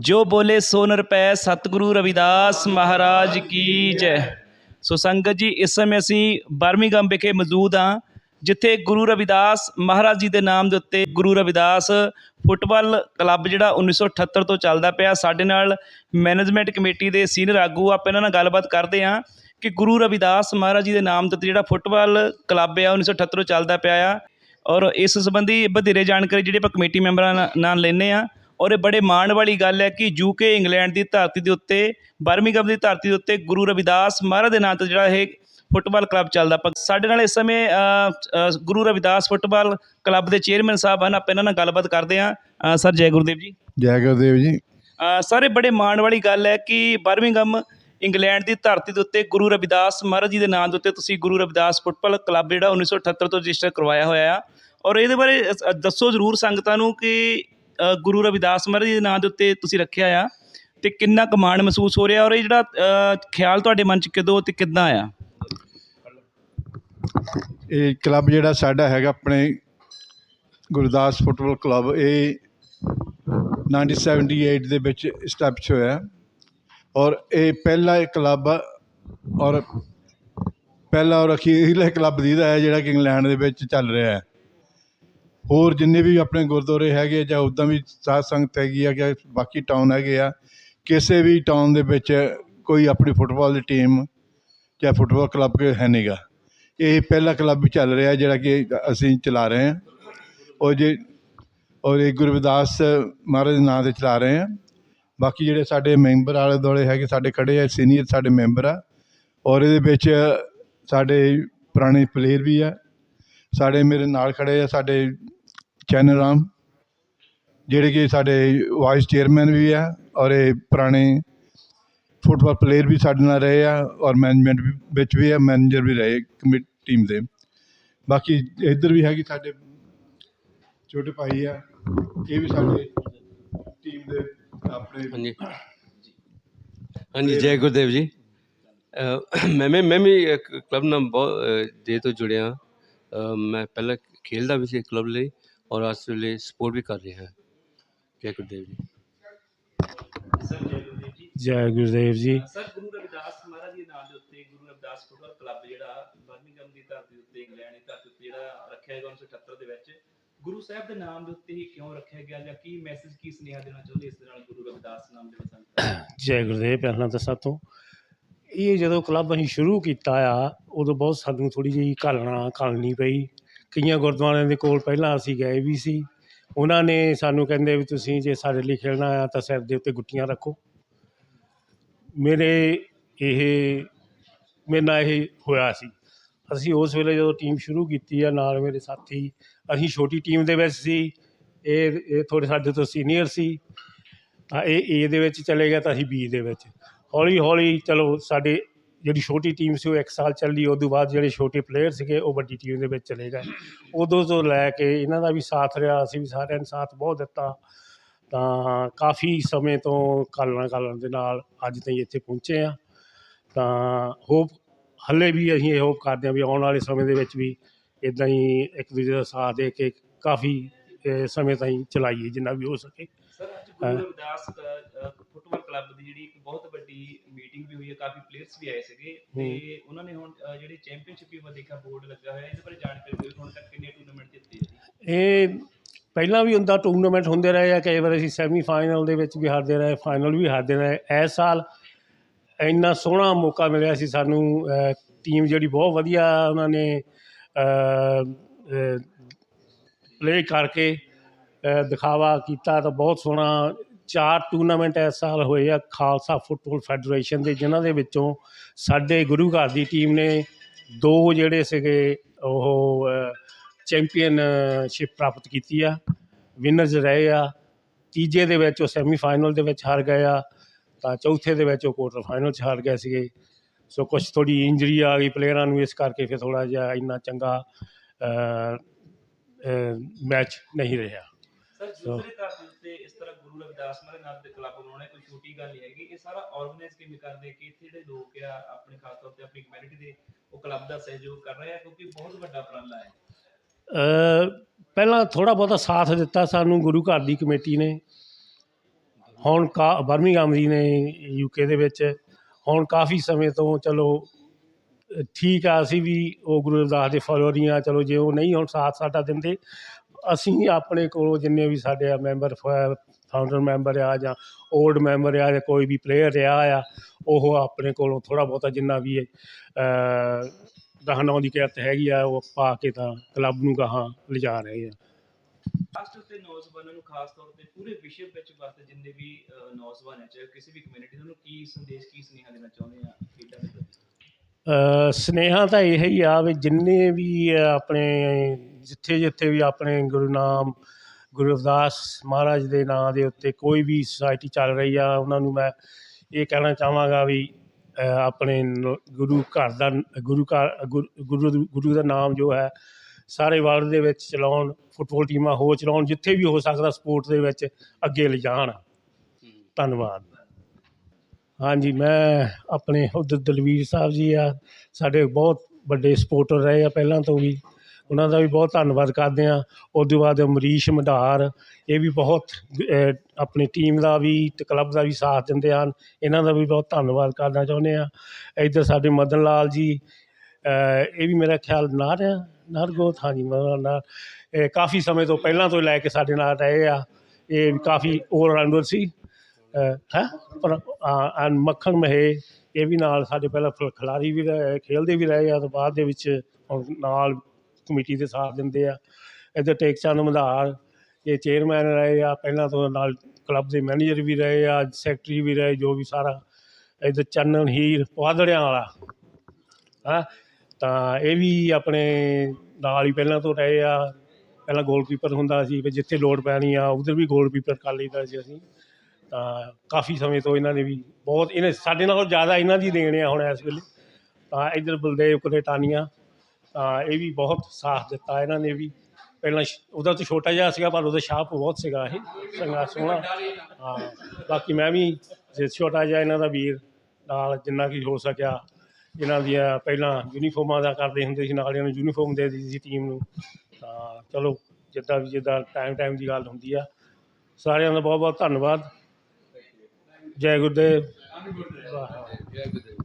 ਜੋ ਬੋਲੇ ਸੋ ਨਿਰਪੈ ਸਤਿਗੁਰੂ ਰਵਿਦਾਸ ਮਹਾਰਾਜ ਕੀ ਜੈ। ਸੋ ਸੰਗਤ ਜੀ, ਇਸ ਸਮੇਂ ਅਸੀਂ ਬਰਮਿੰਘਮ ਵਿਖੇ ਮੌਜੂਦ ਹਾਂ, ਜਿੱਥੇ ਗੁਰੂ ਰਵਿਦਾਸ ਮਹਾਰਾਜ ਜੀ ਦੇ ਨਾਮ ਦੇ ਉੱਤੇ ਗੁਰੂ ਰਵਿਦਾਸ ਫੁੱਟਬਾਲ ਕਲੱਬ ਜਿਹੜਾ 1978 ਤੋਂ ਚੱਲਦਾ ਪਿਆ, ਸਾਡੇ ਨਾਲ ਮੈਨੇਜਮੈਂਟ ਕਮੇਟੀ ਦੇ ਸੀਨੀਅਰ ਆਗੂ ਆਪਾਂ ਇਹਨਾਂ ਨਾਲ ਗੱਲਬਾਤ ਕਰਦੇ ਹਾਂ ਕਿ ਗੁਰੂ ਰਵਿਦਾਸ ਮਹਾਰਾਜ ਜੀ ਦੇ ਨਾਮ ਦੇ ਉੱਤੇ ਜਿਹੜਾ ਫੁੱਟਬਾਲ ਕਲੱਬ ਆ 1978 ਤੋਂ ਚੱਲਦਾ ਪਿਆ ਆ। ਔਰ ਇਸ ਸੰਬੰਧੀ ਵਧੇਰੇ ਜਾਣਕਾਰੀ ਜਿਹੜੀ ਆਪਾਂ ਕਮੇਟੀ ਮੈਂਬਰਾਂ ਨਾਲ- ਨਾਲ ਲੈਂਦੇ ਆ ਔਰ ਇਹ ਬੜੇ ਮਾਣ ਵਾਲੀ ਗੱਲ ਹੈ ਕਿ ਯੂਕੇ ਇੰਗਲੈਂਡ ਦੀ ਧਰਤੀ ਦੇ ਉੱਤੇ ਬਰਮਿੰਘਮ ਦੀ ਧਰਤੀ ਦੇ ਉੱਤੇ ਗੁਰੂ ਰਵਿਦਾਸ ਮਹਾਰਾਜ ਦੇ ਨਾਮ ਤੇ ਜਿਹੜਾ ਇਹ ਫੁੱਟਬਾਲ ਕਲੱਬ ਚੱਲਦਾ। ਸਾਡੇ ਨਾਲ ਇਸ ਸਮੇਂ ਗੁਰੂ ਰਵਿਦਾਸ ਫੁੱਟਬਾਲ ਕਲੱਬ ਦੇ ਚੇਅਰਮੈਨ ਸਾਹਿਬ ਹਨ। ਆਪਾਂ ਇਹਨਾਂ ਨਾਲ ਗੱਲਬਾਤ ਕਰਦੇ ਹਾਂ। ਸਰ ਜੈ ਗੁਰਦੇਵ ਜੀ। ਜੈ ਗੁਰਦੇਵ ਜੀ। ਸਰ ਇਹ ਬੜੇ ਮਾਣ ਵਾਲੀ ਗੱਲ ਹੈ ਕਿ ਬਰਮਿੰਘਮ ਇੰਗਲੈਂਡ ਦੀ ਧਰਤੀ ਦੇ ਉੱਤੇ ਗੁਰੂ ਰਵਿਦਾਸ ਮਹਾਰਾਜ ਜੀ ਦੇ ਨਾਮ ਦੇ ਉੱਤੇ ਤੁਸੀਂ ਗੁਰੂ ਰਵਿਦਾਸ ਫੁੱਟਬਾਲ ਕਲੱਬ ਜਿਹੜਾ 1978 ਤੋਂ ਰਜਿਸਟਰ ਕਰਵਾਇਆ ਹੋਇਆ ਆ। ਔਰ ਇਹਦੇ ਬਾਰੇ ਦੱਸੋ ਜ਼ਰੂਰ ਸੰਗਤਾਂ ਨੂੰ ਕਿ ਗੁਰੂ ਰਵਿਦਾਸ ਮਹਾਰਾਜ ਜੀ ਦੇ ਨਾਂ ਦੇ ਉੱਤੇ ਤੁਸੀਂ ਰੱਖਿਆ ਆ ਤੇ ਕਿੰਨਾ ਕੁ ਮਾਣ ਮਹਿਸੂਸ ਹੋ ਰਿਹਾ ਔਰ ਇਹ ਜਿਹੜਾ ਅ, ਖਿਆਲ ਤੁਹਾਡੇ ਮਨ 'ਚ ਕਦੋਂ ਤੇ ਕਿੱਦਾਂ ਆਇਆ ਇਹ ਕਲੱਬ ਜਿਹੜਾ ਸਾਡਾ ਹੈਗਾ ਆਪਣੇ ਗੁਰਦਾਸ ਫੁੱਟਬਾਲ ਕਲੱਬ ਇਹ 1978 ਦੇ ਵਿੱਚ ਸਟੈਪਚ ਹੋਇਆ ਔਰ ਇਹ ਪਹਿਲਾ ਇਹ ਕਲੱਬ ਆ ਔਰ ਪਹਿਲਾ ਔਰ ਅਖੀਰਲਾ ਕਲੱਬ ਦੀਦਾ ਹੈ ਜਿਹੜਾ ਕਿ ਇੰਗਲੈਂਡ ਦੇ ਵਿੱਚ ਚੱਲ ਰਿਹਾ ਹੈ। ਹੋਰ ਜਿੰਨੇ ਵੀ ਆਪਣੇ ਗੁਰਦੁਆਰੇ ਹੈਗੇ ਜਾਂ ਉੱਦਾਂ ਵੀ ਸਾਧ ਸੰਗਤ ਹੈਗੀ ਆ ਜਾਂ ਬਾਕੀ ਟਾਊਨ ਹੈਗੇ ਆ, ਕਿਸੇ ਵੀ ਟਾਊਨ ਦੇ ਵਿੱਚ ਕੋਈ ਆਪਣੀ ਫੁੱਟਬਾਲ ਦੀ ਟੀਮ ਜਾਂ ਫੁੱਟਬਾਲ ਕਲੱਬ ਹੈ ਨਹੀਂਗਾ ਇਹ ਪਹਿਲਾ ਕਲੱਬ ਚੱਲ ਰਿਹਾ ਜਿਹੜਾ ਕਿ ਅਸੀਂ ਚਲਾ ਰਹੇ ਹਾਂ। ਔਰ ਜੇ, ਔਰ ਇਹ ਗੁਰਵਿਦਾਸ ਮਹਾਰਾਜ ਦੇ ਨਾਂ ਤੇ ਚਲਾ ਰਹੇ ਹਾਂ। ਬਾਕੀ ਜਿਹੜੇ ਸਾਡੇ ਮੈਂਬਰ ਆਲੇ ਦੁਆਲੇ ਹੈਗੇ, ਸਾਡੇ ਖੜੇ ਆ ਸੀਨੀਅਰ ਸਾਡੇ ਮੈਂਬਰ ਆ, ਔਰ ਇਹਦੇ ਵਿੱਚ ਸਾਡੇ ਪੁਰਾਣੇ ਪਲੇਅਰ ਵੀ ਆ, ਸਾਡੇ ਮੇਰੇ ਨਾਲ ਖੜੇ ਆ, ਸਾਡੇ ਚੈਨਲ ਰਾਮ ਜਿਹੜੇ ਕਿ ਸਾਡੇ ਵਾਈਸ ਚੇਅਰਮੈਨ ਵੀ ਆ ਔਰ ਇਹ ਪੁਰਾਣੇ ਫੁੱਟਬਾਲ ਪਲੇਅਰ ਵੀ ਸਾਡੇ ਨਾਲ ਰਹੇ ਆ ਔਰ ਮੈਨੇਜਮੈਂਟ ਵਿੱਚ ਵੀ ਆ ਮੈਨੇਜਰ ਵੀ ਰਹੇ ਕਮੇਟੀ ਟੀਮ ਦੇ। ਬਾਕੀ ਇੱਧਰ ਵੀ ਹੈਗੀ ਸਾਡੇ ਛੋਟੇ ਭਾਈ ਆ ਇਹ ਵੀ ਸਾਡੇ ਟੀਮ ਦੇ ਆਪਣੇ ਹਾਂਜੀ। ਹਾਂਜੀ ਜੈ ਗੁਰਦੇਵ ਜੀ। ਮੈਂ ਮੈਂ ਮੈਂ ਵੀ ਕਲੱਬ ਨਾਲ ਬਹੁਤ ਦੇਰ ਤੋਂ ਜੁੜਿਆ। ਮੈਂ ਪਹਿਲਾਂ ਖੇਲਦਾ ਵੀ ਸੀ ਕਲੱਬ ਲਈ। ਔਰ ਇਸ ਵੇਲੇ ਸਪੋਰਟ ਵੀ ਕਰ ਰਿਹਾ ਹਾਂ। ਜੈ ਗੁਰਦੇਵ ਜੀ। ਜੈ ਗੁਰਦੇਵ ਜੀ। ਸਰ ਗੁਰੂ ਰਵਿਦਾਸ ਮਹਾਰਾਜ ਜੀ ਦੇ ਨਾਮ ਦੇ ਉੱਤੇ ਗੁਰੂ ਰਵਿਦਾਸ ਫੁੱਟਬਾਲ ਕਲੱਬ ਜਿਹੜਾ ਬਰਮਿੰਘਮ ਦੀ ਧਰਤੀ ਉੱਤੇ ਇੰਗਲੈਂਡ ਦੀ ਧਰਤੀ ਉੱਤੇ ਜਿਹੜਾ ਰੱਖਿਆ ਗਿਆ 1978 ਦੇ ਵਿੱਚ ਗੁਰੂ ਸਾਹਿਬ ਦੇ ਨਾਮ ਦੇ ਉੱਤੇ ਹੀ ਕਿਉਂ ਰੱਖਿਆ ਗਿਆ ਜਾਂ ਕੀ ਮੈਸੇਜ ਕੀ ਸੁਨੇਹਾ ਦੇਣਾ ਚਾਹੁੰਦੇ ਇਸ ਦੇ ਨਾਲ ਗੁਰੂ ਰਵਿਦਾਸ ਨਾਮ ਦੇ ਵਿੱਚ ਜੈ ਗੁਰਦੇਵ ਪਹਿਲਾਂ ਤਾਂ ਸਾਤੋਂ ਇਹ ਜਦੋਂ ਕਲੱਬ ਅਸੀਂ ਸ਼ੁਰੂ ਕੀਤਾ ਆ ਉਦੋਂ ਬਹੁਤ ਸਾਨੂੰ ਥੋੜੀ ਜਿਹੀ ਘਾਲਣਾ ਘਾਲਣੀ ਪਈ। ਕਈਆਂ ਗੁਰਦੁਆਰਿਆਂ ਦੇ ਕੋਲ ਪਹਿਲਾਂ ਅਸੀਂ ਗਏ ਵੀ ਸੀ। ਉਹਨਾਂ ਨੇ ਸਾਨੂੰ ਕਹਿੰਦੇ ਵੀ ਤੁਸੀਂ ਜੇ ਸਾਡੇ ਲਈ ਖੇਡਣਾ ਆ ਤਾਂ ਸਿਰ ਦੇ ਉੱਤੇ ਗੁੱਟੀਆਂ ਰੱਖੋ। ਮੇਰੇ ਇਹ, ਮੇਰੇ ਨਾਲ ਇਹ ਹੋਇਆ ਸੀ। ਅਸੀਂ ਉਸ ਵੇਲੇ ਜਦੋਂ ਟੀਮ ਸ਼ੁਰੂ ਕੀਤੀ ਆ ਨਾਲ ਮੇਰੇ ਸਾਥੀ, ਅਸੀਂ ਛੋਟੀ ਟੀਮ ਦੇ ਵਿੱਚ ਸੀ। ਇਹ ਇਹ ਥੋੜੇ ਸਾਡੇ ਤੋਂ ਸੀਨੀਅਰ ਸੀ। ਤਾਂ ਇਹ ਏ ਦੇ ਵਿੱਚ ਚਲੇ ਗਿਆ ਤਾਂ ਅਸੀਂ ਬੀ ਦੇ ਵਿੱਚ। ਹੌਲੀ ਹੌਲੀ ਚਲੋ ਸਾਡੇ ਜਿਹੜੀ ਛੋਟੀ ਟੀਮ ਸੀ ਉਹ ਇੱਕ ਸਾਲ ਚੱਲੀ ਉਸ ਤੋਂ ਬਾਅਦ ਜਿਹੜੇ ਛੋਟੇ ਪਲੇਅਰ ਸੀਗੇ ਉਹ ਵੱਡੀ ਟੀਮ ਦੇ ਵਿੱਚ ਚਲੇ ਗਏ। ਉਦੋਂ ਤੋਂ ਲੈ ਕੇ ਇਹਨਾਂ ਦਾ ਵੀ ਸਾਥ ਰਿਹਾ ਅਸੀਂ ਵੀ ਸਾਰਿਆਂ ਨੇ ਸਾਥ ਬਹੁਤ ਦਿੱਤਾ। ਤਾਂ ਕਾਫੀ ਸਮੇਂ ਤੋਂ ਕਾਲਣਾ ਕਾਲਣ ਦੇ ਨਾਲ ਅੱਜ ਤਾਈਂ ਇੱਥੇ ਪਹੁੰਚੇ ਆ ਤਾਂ ਹੋਪ ਹੱਲੇ ਵੀ ਅਸੀਂ ਇਹ ਹੋਪ ਕਰਦੇ ਹਾਂ ਵੀ ਆਉਣ ਵਾਲੇ ਸਮੇਂ ਦੇ ਵਿੱਚ ਵੀ ਇਦਾਂ ਹੀ ਇੱਕ ਦੂਜੇ ਦਾ ਸਾਥ ਦੇ ਕੇ ਕਾਫੀ ਸਮੇਂ ਤਾਈਂ ਚਲਾਈਏ ਜਿੰਨਾ ਵੀ ਹੋ ਸਕੇ। ਸਰ ਅੱਜ ਗੁਰੂ ਰਵਿਦਾਸ ਕਲੱਬ ਦੀ ਜਿਹੜੀ ਇੱਕ ਬਹੁਤ ਵੱਡੀ ਮੀਟਿੰਗ ਵੀ ਹੋਈ ਹੈ ਕਾਫੀ ਪਲੇਅਰਸ ਵੀ ਆਏ ਸੀਗੇ ਤੇ ਉਹਨਾਂ ਨੇ ਹੁਣ ਅ, ਜਿਹੜੀ ਚੈਂਪੀਅਨਸ਼ਿਪ ਵੀ ਮੈਂ ਦੇਖਿਆ ਬੋਰਡ ਲੱਗਾ ਹੋਇਆ ਇਹਦੇ ਬਾਰੇ ਜਾਣਕਾਰੀ ਦਿਓ ਹੁਣ ਤੱਕ ਕਿੰਨੇ ਟੂਰਨਾਮੈਂਟ ਜਿੱਤੇ ਆ ਜੀ? ਇਹ ਪਹਿਲਾਂ ਵੀ ਹੁੰਦਾ ਟੂਰਨਾਮੈਂਟ ਹੁੰਦੇ ਰਹੇ ਆ ਕਈ ਵਾਰ ਅਸੀਂ ਸੈਮੀ ਫਾਈਨਲ ਦੇ ਵਿੱਚ ਵੀ ਹਾਰਦੇ ਰਹੇ ਫਾਈਨਲ ਵੀ ਹਾਰਦੇ ਰਹੇ। ਇਸ ਸਾਲ ਇੰਨਾ ਸੋਹਣਾ ਮੌਕਾ ਮਿਲਿਆ ਸੀ ਸਾਨੂੰ ਟੀਮ ਜਿਹੜੀ ਬਹੁਤ ਵਧੀਆ ਉਹਨਾਂ ਨੇ ਪਲੇ ਕਰਕੇ ਦਿਖਾਵਾ ਕੀਤਾ ਤਾਂ ਬਹੁਤ ਸੋਹਣਾ ਚਾਰ ਟੂਰਨਾਮੈਂਟ ਇਸ ਸਾਲ ਹੋਏ ਆ ਖਾਲਸਾ ਫੁੱਟਬਾਲ ਫੈਡਰੇਸ਼ਨ ਦੇ ਜਿਨ੍ਹਾਂ ਦੇ ਵਿੱਚੋਂ ਸਾਡੇ ਗੁਰੂ ਘਰ ਦੀ ਟੀਮ ਨੇ ਦੋ ਜਿਹੜੇ ਸੀਗੇ ਉਹ ਚੈਂਪੀਅਨਸ਼ਿਪ ਪ੍ਰਾਪਤ ਕੀਤੀ ਆ। ਵਿਨਰਸ ਰਹੇ ਆ। ਤੀਜੇ ਦੇ ਵਿੱਚ ਉਹ ਸੈਮੀਫਾਈਨਲ ਦੇ ਵਿੱਚ ਹਾਰ ਗਏ ਆ। ਤਾਂ ਚੌਥੇ ਦੇ ਵਿੱਚ ਉਹ ਕੁਆਟਰ ਫਾਈਨਲ 'ਚ ਹਾਰ ਗਏ ਸੀਗੇ। ਸੋ ਕੁਝ ਥੋੜੀ ਇੰਜਰੀ ਆ ਗਈ ਪਲੇਅਰਾਂ ਨੂੰ ਇਸ ਕਰਕੇ ਫਿਰ ਥੋੜਾ ਜਿਹਾ ਇੰਨਾ ਚੰਗਾ ਮੈਚ ਨਹੀਂ ਰਿਹਾ। ਸਰ ਦੂਸਰੇ ਇਸ ਤਰ੍ਹਾਂ ਗੁਰੂ ਰਵਿਦਾਸ ਮਹਾਰਾਜ ਦੇ ਕਲੱਬ ਬਣਾਉਣਾ, ਕੋਈ ਛੋਟੀ ਗੱਲ ਨਹੀਂ ਹੈਗੀ। ਇਹ ਸਾਰਾ ਆਰਗੇਨਾਈਜ਼ ਕਿਵੇਂ ਕਰਦੇ ਕਿ ਇੱਥੇ ਜਿਹੜੇ ਲੋਕ ਆ, ਆਪਣੇ ਖਾਸ ਤੌਰ ਤੇ ਆਪਣੀ ਕਮਿਊਨਿਟੀ ਦੇ, ਉਹ ਕਲੱਬ ਦਾ ਸਹਿਯੋਗ ਕਰ ਰਹੇ ਆ, ਕਿਉਂਕਿ ਬਹੁਤ ਵੱਡਾ ਉਪਰਾਲਾ ਹੈ। ਪਹਿਲਾਂ ਥੋੜਾ ਬਹੁਤਾ ਸਾਥ ਦਿੱਤਾ ਸਾਨੂੰ ਗੁਰੂ ਘਰ ਦੀ ਕਮੇਟੀ ਨੇ। ਹੁਣ ਕਾ ਬਰਮਿੰਘਮ ਦੀ ਨੇ ਯੂਕੇ ਦੇ ਵਿੱਚ। ਹੁਣ ਕਾਫੀ ਸਮੇਂ ਤੋਂ ਚਲੋ, ਠੀਕ ਆ, ਅਸੀਂ ਵੀ ਉਹ ਗੁਰੂ ਰਵਿਦਾਸ ਦੇ ਫਾਲੋਅਰ ਹੀ ਹਾਂ ਚਲੋ ਜੇ ਉਹ ਨਹੀਂ ਹੁਣ ਸਾਥ ਸਾਡਾ ਦਿੰਦੇ, ਅਸੀਂ ਆਪਣੇ ਕੋਲੋਂ ਜਿੰਨੇ ਵੀ ਸਾਡੇ ਆ ਮੈਂਬਰ ਫਾਊਂਡਰ ਮੈਂਬਰ ਆ ਜਾਂ ਓਲਡ ਮੈਂਬਰ ਆ ਜਾਂ ਕੋਈ ਵੀ ਪਲੇਅਰ ਰਿਹਾ ਆ ਉਹ ਆਪਣੇ ਕੋਲੋਂ ਥੋੜਾ ਬਹੁਤਾ ਜਿੰਨਾ ਵੀ ਗਾਹਾਂ ਦੀ ਕਿਰਤ ਹੈਗੀ ਆ ਉਹ ਪਾ ਕੇ ਤਾਂ ਕਲੱਬ ਨੂੰ ਗਾਹਾਂ ਲਿਜਾ ਰਹੇ ਆ। ਲਾਸਟ ਤੇ ਨੌਜਵਾਨਾਂ ਨੂੰ ਖਾਸ ਤੌਰ ਤੇ ਪੂਰੇ ਵਿਸ਼ਵ ਵਿੱਚ ਵਾਸਤੇ ਜਿੰਨੇ ਵੀ ਅ, ਨੌਜਵਾਨ ਹੈ ਚਾਹੇ ਕਿਸੇ ਵੀ ਕਮਿਊਨਿਟੀ ਨੂੰ ਕੀ ਸੰਦੇਸ਼ ਕੀ ਸੁਨੇਹਾ ਦੇਣਾ ਚਾਹੁੰਦੇ ਆ ਖੇਡਾਂ ਦੇ ਪ੍ਰਤੀ? ਅ, ਸੁਨੇਹਾ ਤਾਂ ਇਹ ਹੀ ਆ ਵੀ ਜਿੰਨੇ ਵੀ ਆਪਣੇ ਜਿੱਥੇ ਜਿੱਥੇ ਵੀ ਆਪਣੇ ਗੁਰੂ ਨਾਮ ਗੁਰੂ ਰਵਿਦਾਸ ਮਹਾਰਾਜ ਦੇ ਨਾਂ ਦੇ ਉੱਤੇ ਕੋਈ ਵੀ ਸੁਸਾਇਟੀ ਚੱਲ ਰਹੀ ਆ, ਉਹਨਾਂ ਨੂੰ ਮੈਂ ਇਹ ਕਹਿਣਾ ਚਾਹਾਂਗਾ ਵੀ ਆਪਣੇ ਗੁਰੂ ਘਰ ਦਾ, ਗੁਰੂ ਘਰ, ਗੁਰੂ ਗੁਰੂ ਗੁਰੂ ਦਾ ਨਾਮ ਜੋ ਹੈ, ਸਾਰੇ ਵਰਲਡ ਦੇ ਵਿੱਚ ਚਲਾਉਣ ਫੁੱਟਬਾਲ ਟੀਮਾਂ ਹੋ ਚਲਾਉਣ, ਜਿੱਥੇ ਵੀ ਹੋ ਸਕਦਾ ਸਪੋਰਟ ਦੇ ਵਿੱਚ ਅੱਗੇ ਲਿਜਾਣ। ਧੰਨਵਾਦ। ਹਾਂਜੀ, ਮੈਂ ਆਪਣੇ ਉਧਰ ਦਲਵੀਰ ਸਾਹਿਬ ਜੀ ਆ, ਸਾਡੇ ਬਹੁਤ ਵੱਡੇ ਸਪੋਰਟਰ ਰਹੇ ਆ ਪਹਿਲਾਂ ਤੋਂ ਵੀ। ਉਹਨਾਂ ਦਾ ਵੀ ਬਹੁਤ ਧੰਨਵਾਦ ਕਰਦੇ ਹਾਂ। ਉਸ ਤੋਂ ਬਾਅਦ ਅਮਰੀਸ਼ ਮਧਾਰ ਇਹ ਵੀ ਬਹੁਤ ਆਪਣੀ ਟੀਮ ਦਾ ਵੀ ਅਤੇ ਕਲੱਬ ਦਾ ਵੀ ਸਾਥ ਦਿੰਦੇ ਹਨ। ਇਹਨਾਂ ਦਾ ਵੀ ਬਹੁਤ ਧੰਨਵਾਦ ਕਰਨਾ ਚਾਹੁੰਦੇ ਹਾਂ। ਇੱਧਰ ਸਾਡੇ ਮਦਨ ਲਾਲ ਜੀ ਇਹ ਵੀ ਮੇਰਾ ਖਿਆਲ ਨਾਰ ਆ ਨਾਰਗੋਤ, ਹਾਂਜੀ, ਮਦਨ ਲਾਲ। ਇਹ ਕਾਫੀ ਸਮੇਂ ਤੋਂ ਪਹਿਲਾਂ ਤੋਂ ਲੈ ਕੇ ਸਾਡੇ ਨਾਲ ਰਹੇ ਆ। ਇਹ ਵੀ ਕਾਫੀ ਆਲਰਾਊਂਡਰ ਸੀ। ਹੈ? ਪਰ ਐਨ ਮੱਖਣ ਮਹੇ, ਇਹ ਵੀ ਨਾਲ ਸਾਡੇ ਪਹਿਲਾਂ ਖ- ਖਿਲਾੜੀ ਵੀ ਰਹੇ, ਖੇਲਦੇ ਵੀ ਰਹੇ ਆ। ਤੇ ਬਾਅਦ ਦੇ ਵਿੱਚ ਹੁਣ ਨਾਲ ਕਮੇਟੀ ਦੇ ਸਾਥ ਦਿੰਦੇ ਆ। ਇੱਧਰ ਟੇਕ ਚੰਦ ਮਧਾਰ, ਇਹ ਚੇਅਰਮੈਨ ਰਹੇ ਆ। ਪਹਿਲਾਂ ਤੋਂ ਨਾਲ ਕਲੱਬ ਦੇ ਮੈਨੇਜਰ ਵੀ ਰਹੇ ਆ ਸੈਕਟਰੀ ਵੀ ਰਹੇ, ਜੋ ਵੀ ਸਾਰਾ। ਇੱਧਰ ਚੰਨਨ ਹੀਰ ਪਾਦੜਿਆਂ ਵਾਲਾ। ਹਾਂ? ਤਾਂ ਇਹ ਵੀ ਆਪਣੇ ਨਾਲ ਹੀ ਪਹਿਲਾਂ ਤੋਂ ਰਹੇ ਆ। ਪਹਿਲਾਂ ਗੋਲਕੀਪਰ ਹੁੰਦਾ ਸੀ, ਵੀ ਜਿੱਥੇ ਲੋੜ ਪੈਣੀ ਆ, ਉਧਰ ਵੀ ਗੋਲਕੀਪਰ ਕਰ ਲਈਦਾ ਸੀ ਅਸੀਂ। ਤਾਂ ਕਾਫੀ ਸਮੇਂ ਤੋਂ ਇਹਨਾਂ ਨੇ ਵੀ ਬਹੁਤ, ਇਹਨੇ ਸਾਡੇ ਨਾਲੋਂ ਜ਼ਿਆਦਾ ਇਹਨਾਂ ਦੀ ਦੇਣ ਆ ਹੁਣ ਇਸ ਵੇਲੇ। ਤਾਂ ਇੱਧਰ ਬਲਦੇਵ ਕਲੇਟਾਨੀਆਂ ਤਾਂ ਇਹ ਵੀ ਬਹੁਤ ਸਾਥ ਦਿੱਤਾ ਇਹਨਾਂ ਨੇ ਵੀ। ਪਹਿਲਾਂ ਸ਼- ਉਹਦਾ ਤਾਂ ਛੋਟਾ ਜਿਹਾ ਸੀਗਾ, ਪਰ ਉਹਦਾ ਛਾਪ ਬਹੁਤ ਸੀਗਾ ਇਹ। ਚੰਗਾ, ਸੋਹਣਾ। ਹਾਂ, ਬਾਕੀ ਮੈਂ ਵੀ ਜੇ ਛੋਟਾ ਜਿਹਾ ਇਹਨਾਂ ਦਾ ਵੀਰ ਨਾਲ ਜਿੰਨਾ ਕੀ ਹੋ ਸਕਿਆ, ਇਹਨਾਂ ਦੀਆਂ ਪਹਿਲਾਂ ਯੂਨੀਫਾਰਮਾਂ ਦਾ ਕਰਦੇ ਹੁੰਦੇ ਸੀ, ਨਾਲ ਇਹਨਾਂ ਨੂੰ ਯੂਨੀਫਾਰਮ ਦੇ ਦਿੱਤੀ ਸੀ ਟੀਮ ਨੂੰ। ਤਾਂ ਚਲੋ, ਜਿੱਦਾਂ ਵੀ ਜਿੱਦਾਂ ਟਾਈਮ ਟਾਈਮ ਦੀ ਗੱਲ ਹੁੰਦੀ ਆ। ਸਾਰਿਆਂ ਦਾ ਬਹੁਤ ਬਹੁਤ ਧੰਨਵਾਦ। ਜੈ ਗੁਰਦੇਵ। ਵਾਹ ਜੈ ਗੁਰਦੇਵ।